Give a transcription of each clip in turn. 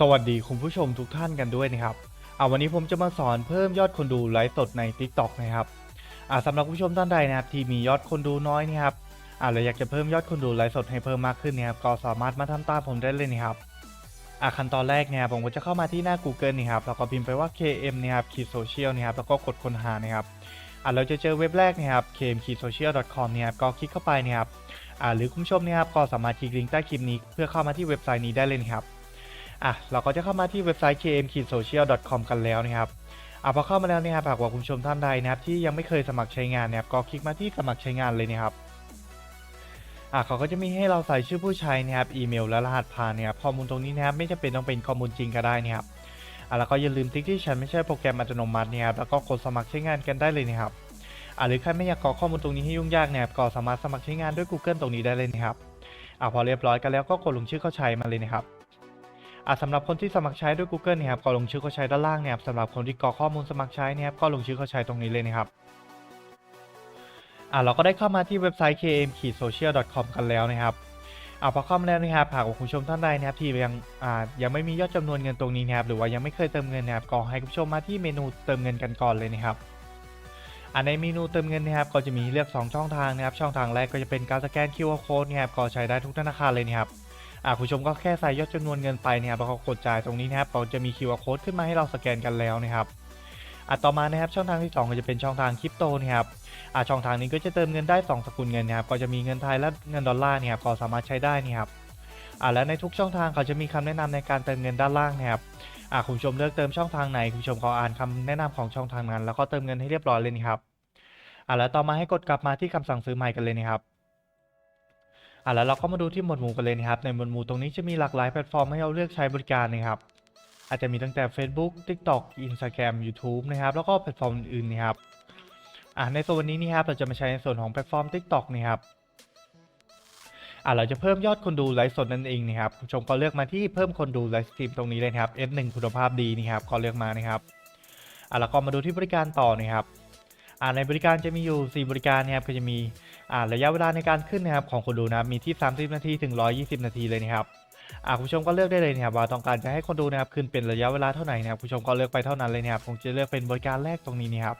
สวัสดีคุณผู้ชมทุกท่านกันด้วยนะครับเอาวันนี้ผมจะมาสอนเพิ่มยอดคนดูไลฟ์สดใน TikTok นะครับอ่าสำหรับผู้ชมท่านใดนะครับที่มียอดคนดูน้อยนะครับอ่าเราอยากจะเพิ่มยอดคนดูไลฟ์สดให้เพิ่มมากขึ้นนะครับก็สามารถมาทำตามผมได้เลยนะครับอ่าขั้นตอนแรกเนี่ยผมก็จะเข้ามาที่หน้า Google นะครับแล้วก็พิมพ์ไปว่า KM นะครับคีโซเชียลนะครับแล้วก็กดค้นหานะครับอ่าเราจะเจอเว็บแรกนะครับ km k s o c i a l com นะครับก็คลิกเข้าไปนะครับอ่าหรือคุณผู้ชมนะครับก็สามารถคลิกลิงก์ใต้คลิปนี้เพื่อเข้ามาที่เว็บไซต์นี้ได้เลยนะครับ อะเราก็จะเข้ามาที่เว็บไซต์ km-social.com กันแล้วนะครับอะพอเข้ามาแล้วนี่ยครับหากว่าคุณชมท่านใดนะครับที่ยังไม่เคยสมัครใช้งานนะครับก็คลิกมาที่สมัครใช้งานเลยนะครับอะเขาก็จะมีให้เราใส่ชื่อผู้ใช้นะครับอีเมลและรหัสผ่านนะครับข้อมูลตรงนี้นะครับไม่จำเป็นต้องเป็นข้อมูลจริงก็ได้นะครับอะแล้วก็อย่าลืมติ๊กที่ฉันไม่ใช่โปรแกรมอัตโนมัตินะครับแล้วก็กดสมัครใช้งานกันได้เลยนะครับอะหรือใครไม่อยากกรอกข้อมูลตรงนี้ให้ยุ่งยากนะครับก็สามารถสมัครใช้งานด้วย Google ตรงนี้ได้เลยนะครับอะพอเรียบร้อยกันแล้วก็กดลงชื่อเข้าใช้มาเลยนะครับ อะสำหรับคนที่สมัครใช้ด้วย Google เนี่ยครับก็ลงชื่อเขาใช้ด้านล่างเนี่ยครับสำหรับคนที่กรอกข้อมูลสมัครใช้เนี่ยครับก็ลงชื่อเขาใช้ตรงนี้เลยนะครับอะเราก็ได้เข้ามาที่เว็บไซต์ km-social.com กันแล้วนะครับอะพอเข้ามาแล้วนะครับหากคุณผู้ชมท่านใดนะครับที่ยังอ่ายังไม่มียอดจำนวนเงินตรงนี้นะครับหรือว่ายังไม่เคยเติมเงินนะครับก็ให้คุณผู้ชมมาที่เมนูเติมเงินกันก่อนเลยนะครับอะในเมนูเติมเงินนะครับก็จะมีให้เลือก 2 ช่องทางนะครับช่องทางแรกก็จะเป็นการสแกน QR code นะครับก็ใช้ได้ทุกธนาคารเลยนะครับ อ่าคุณชมก็แค่ใส่ยอดจำนวนเงินไปเนี่ยครับแล้วก็กดจ่ายตรงนี้นะครับเราจะมี QR code ขึ้นมาให้เราสแกนกันแล้วนะครับอ่าต่อมานะครับช่องทางที่ 2 ก็จะเป็นช่องทางคริปโตนะครับอ่าช่องทางนี้ก็จะเติมเงินได้ 2 สกุลเงินนะครับก็จะมีเงินไทยและเงินดอลลาร์เนี่ยครับก็สามารถใช้ได้นี่ครับอ่าและในทุกช่องทางเขาจะมีคำแนะนำในการเติมเงินด้านล่างนะครับอ่าคุณชมเลือกเติมช่องทางไหนคุณชมก็อ่านคำแนะนำของช่องทางนั้น แล้วก็เติมเงินให้เรียบร้อยเลยนี่ครับอ่าแล้วต่อมาให้กดกลับมาที่คำสั่งซื้อใหม่กันเลยนะครับ อะแล้วเราก็มาดูที่หมวดหมู่กันเลยนะครับในหมวดหมู่ตรงนี้จะมีหลากหลายแพลตฟอร์มให้เราเลือกใช้บริการนะครับอาจจะมีตั้งแต่ Facebook TikTok Instagram YouTube นะครับแล้วก็แพลตฟอร์มอื่นๆนะครับอะในส่วนนี้นี่ครับเราจะมาใช้ในส่วนของแพลตฟอร์ม TikTok นะครับอะเราจะเพิ่มยอดคนดูไลฟ์สดนั่นเองนะครับผู้ชมก็เลือกมาที่เพิ่มคนดูไลฟ์สตรีมตรงนี้เลยนะครับ S1 คุณภาพดีนี่ครับก็เลือกมานะครับอะแล้วก็มาดูที่บริการต่อนะครับ ในบริการจะมีอยู่ 4 บริการนะครับก็จะมีระยะเวลาในการขึ้นนะครับของคนดูนะครับมีที่ 30 นาทีถึง 120 นาทีเลยนะครับคุณผู้ชมก็เลือกได้เลยนะครับว่าต้องการจะให้คนดูนะครับขึ้นเป็นระยะเวลาเท่าไหร่นะครับคุณผู้ชมก็เลือกไปเท่านั้นเลยนะครับผมจะเลือกเป็นบริการแรกตรงนี้นะครับ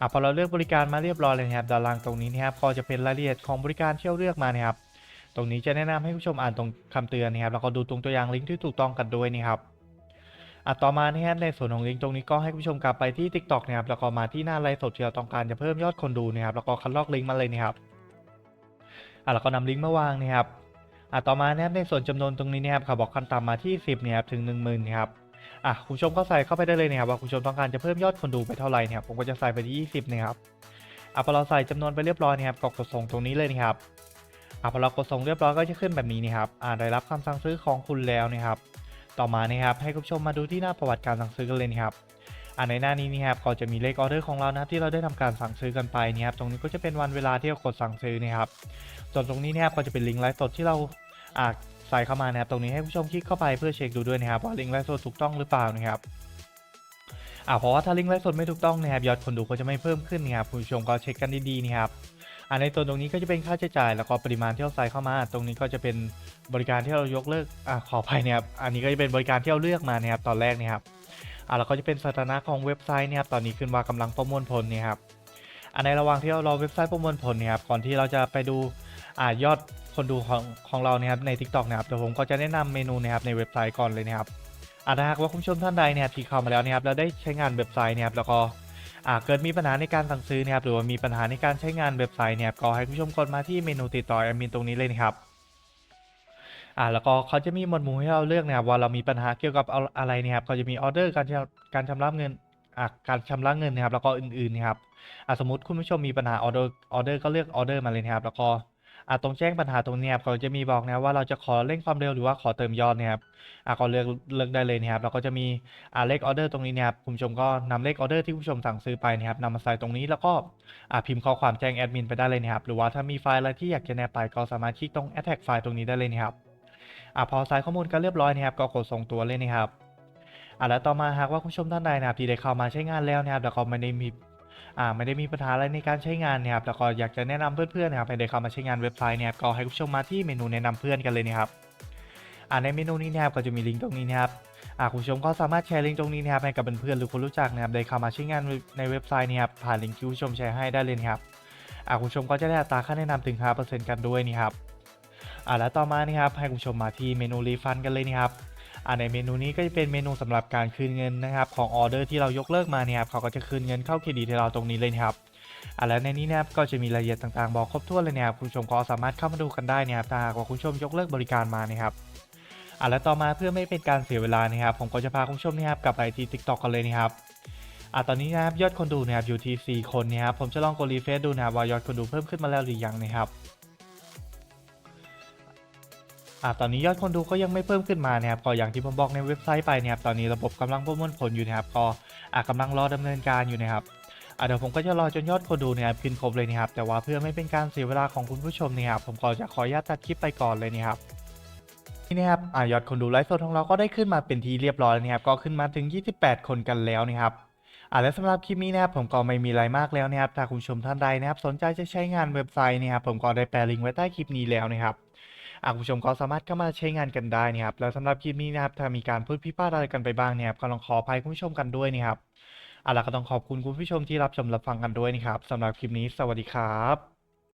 อพอเราเลือกบริการมาเรียบร้อยเลยนะครับด้านล่างตรงนี้นะครับก็จะเป็นรายละเอียดของบริการที่เราเลือกมานะครับตรงนี้จะแนะนำให้ผู้ชมอ่านตรงคำเตือนนะครับแล้วก็ดูตรงตัวอย่างลิงก์ที่ถูกต้องกันด้วยนะครับ อะต่อมานะครับในส่วนของลิงก์ตรงนี้ก็ให้คุณผู้ชมกลับไปที่ TikTok นะครับแล้วก็มาที่หน้าไลฟ์สดที่เราต้องการจะเพิ่มยอดคนดูนะครับแล้วก็คัดลอกลิงก์มาเลยนะครับอะแล้วก็นำลิงก์มาวางนะครับอะต่อมานะครับในส่วนจำนวนตรงนี้นะครับเขาบอกขั้นต่ำมาที่ 10นะครับถึง 10,000นะครับอะคุณผู้ชมก็ใส่เข้าไปได้เลยนะครับว่าคุณผู้ชมต้องการจะเพิ่มยอดคนดูไปเท่าไหร่นะครับผมก็จะใส่ไปที่20นะครับอะพอเราใส่จำนวนไปเรียบร้อยนะครับก็กดส่งตรงนี้เลยนะครับอะพอเรากดส่งเรียบร้อยก็จะขึ้นแบบนี้นะครับอ่าได้รับคำสั่งซื้อของคุณแล้วนะครับ ต่อมานะครับให้คุณผู้ชมมาดูที่หน้าประวัติการสั่งซื้อกันเลยครับอ่าในหน้านี้นะครับก็จะมีเลขออเดอร์ของเรานะครับที่เราได้ทำการสั่งซื้อกันไปนะครับตรงนี้ก็จะเป็นวันเวลาที่เรากดสั่งซื้อนะครับส่วนตรงนี้นะครับก็จะเป็นลิงก์ไลฟ์สดที่เราอ่าใส่เข้ามานะครับตรงนี้ให้คุณผู้ชมคลิกเข้าไปเพื่อเช็คดูด้วยนะครับว่าลิงก์ไลฟ์สดถูกต้องหรือเปล่านะครับอ่าเพราะว่าถ้าลิงก์ไลฟ์สดไม่ถูกต้องนะครับยอดคนดูก็จะไม่เพิ่มขึ้นนะครับคุณผู้ชมก็เช็คกันดีๆนะครับ อ่าในตัวตรงนี้ก็จะเป็นค่าใช้จ่ายแล้วก็ปริมาณที่เราใส่เข้ามา ตรงนี้ก็จะเป็นบริการที่เรายกเลิกอ่าขออภัยเนี่ยครับอันนี้ก็จะเป็นบริการที่เราเลือกมาเนี่ยครับตอนแรกเนี่ยครับอ่าแล้วก็จะเป็นสถานะของเว็บไซต์เนี่ยครับตอนนี้ขึ้นว่ากำลังประมวลผลเนี่ยครับอันในระหว่างที่เรารอเว็บไซต์ประมวลผลเนี่ยครับก่อนที่เราจะไปดูอ่ายอดคนดูของของเราเนี่ยครับใน TikTok นะครับเดี๋ยวผมก็จะแนะนำเมนูนะครับในเว็บไซต์ก่อนเลยนะครับอ่าหากว่าคุณผู้ชมท่านใดเนี่ยที่เข้ามาแล้วเนี่ยครับแล้วได้ใช้งานเว็บไซต์เนี่ยครับแล้วก็ เกิดมีปัญหาในการสั่งซื้อนะครับหรือว่ามีปัญหาในการใช้งานเว็บไซต์เนี่ยก็ให้ผู้ชมกดมาที่เมนูติดต่อแอดมินตรงนี้เลยนะครับอ่าแล้วก็เขาจะมีหมวดหมู่ให้เราเลือกนะครับว่าเรามีปัญหาเกี่ยวกับเอาอะไรนะครับเขาจะมีออเดอร์การชำการชำระเงินอ่าการชำระเงินนะครับแล้วก็อื่นๆนะครับอ่าสมมติคุณผู้ชมมีปัญหาออเดอร์ออเดอร์ก็เลือกออเดอร์มาเลยนะครับแล้วก็ อ่าตรงแจ้งปัญหาตรงนี้ครับเขาจะมีบอกนะว่าเราจะขอเร่งความเร็วหรือว่าขอเติมยอดนะครับอ่าก็เลือกเลือกได้เลยนะครับแล้วก็จะมีอ่าเลขออเดอร์ตรงนี้นะครับคุณผู้ชมก็นำเลขออเดอร์ที่คุณผู้ชมสั่งซื้อไปนะครับนำมาใส่ตรงนี้แล้วก็อ่าพิมพ์ข้อความแจ้งแอดมินไปได้เลยนะครับหรือว่าถ้ามีไฟล์อะไรที่อยากจะแนบไปก็สามารถคลิกตรง attach ไฟล์ตรงนี้ได้เลยนะครับอะพอใส่ข้อมูลกันเรียบร้อยนะครับก็กดส่งตัวเลยนะครับอะแล้วต่อมาหากว่าคุณผู้ชมท่านใดนะครับที่ได้เข้ามาใช้งานแล้วนะครับแล้วก็ไม่ได้มี อ่าไม่ได้มีปัญหาอะไรในการใช้งานนะครับแล้วก็อยากจะแนะนำเพื่อนๆนะครับให้ได้เข้ามาใช้งานเว็บไซต์เนี่ยครับก็ให้คุณผู้ชมมาที่เมนูแนะนำเพื่อนกันเลยนะครับอ่าในเมนูนี้นะครับก็จะมีลิงก์ตรงนี้นะครับอ่าคุณผู้ชมก็สามารถแชร์ลิงก์ตรงนี้นะครับให้กับเพื่อนๆหรือคนรู้จักนะครับได้เข้ามาใช้งานในเว็บไซต์นี้ครับผ่านลิงก์ที่คุณผู้ชมแชร์ให้ได้เลยนะครับอ่าคุณผู้ชมก็จะได้อัตราค่าแนะนำถึง 5%กันด้วยนี่ครับอ่าแล้วต่อมานี่ครับให้คุณผู้ชมมาที่เมนูรีฟันกันเลยนะครับ ในเมนูนี้ก็จะเป็นเมนูสำหรับการคืนเงินนะครับของออเดอร์ที่เรายกเลิกมาเนี่ยครับเขาก็จะคืนเงินเข้าเครดิตให้เราตรงนี้เลยครับอะแล้วในนี้นะครับก็จะมีรายละเอียดต่างๆบอกครบถ้วนเลยนะครับคุณผู้ชมก็สามารถเข้ามาดูกันได้นะครับถ้าหากว่าคุณผู้ชมยกเลิกบริการมานะครับอะแล้วต่อมาเพื่อไม่เป็นการเสียเวลานะครับผมก็จะพาคุณผู้ชมนะครับกลับไปที่ TikTok กันเลยนะครับอะตอนนี้นะครับยอดคนดูนะครับอยู่ที่ 4 คนนะครับผมจะลองกดรีเฟซดูนะครับว่ายอดคนดูเพิ่มขึ้นมาแล้วหรือยังนะครับ อะตอนนี้ยอดคนดูก็ยังไม่เพิ่มขึ้นมานะครับก็อย่างที่ผมบอกในเว็บไซต์ไปนะครับตอนนี้ระบบกำลังประมวลผลอยู่นะครับก็อะกำลังรอดำเนินการอยู่นะครับอะเดี๋ยวผมก็จะรอจนยอดคนดูเนี่ยครับขึ้นครบเลยนะครับแต่ว่าเพื่อไม่เป็นการเสียเวลาของคุณผู้ชมเนี่ยครับผมก็จะขออนุญาตตัดคลิปไปก่อนเลยนะครับนี่นะครับอะยอดคนดูไลฟ์สดของเราก็ได้ขึ้นมาเป็นที่เรียบร้อยแล้วนะครับ ก็ขึ้นมาถึง 28 คนกันแล้วนะครับอะและสำหรับคลิปนี้นะครับผมก็ไม่มีอะไรมากแล้วนะครับถ้าคุณผู้ชมท่านใดนะครับ สนใจจะใช้งานเว็บไซต์นะครับผมก็ได้แปะลิงก์ไว้ใต้คลิปนี้แล้วนะครับอะ คุณผู้ชมก็สามารถเข้ามาใช้งานกันได้นะครับแล้วสำหรับคลิปนี้นะครับถ้ามีการพูดพิพาทอะไรกันไปบ้างเนี่ยครับก็ลองขออภัยคุณผู้ชมกันด้วยนะครับเอาล่ะก็ต้องขอบคุณคุณผู้ชมที่รับชมรับฟังกันด้วยนะครับสำหรับคลิปนี้สวัสดีครับ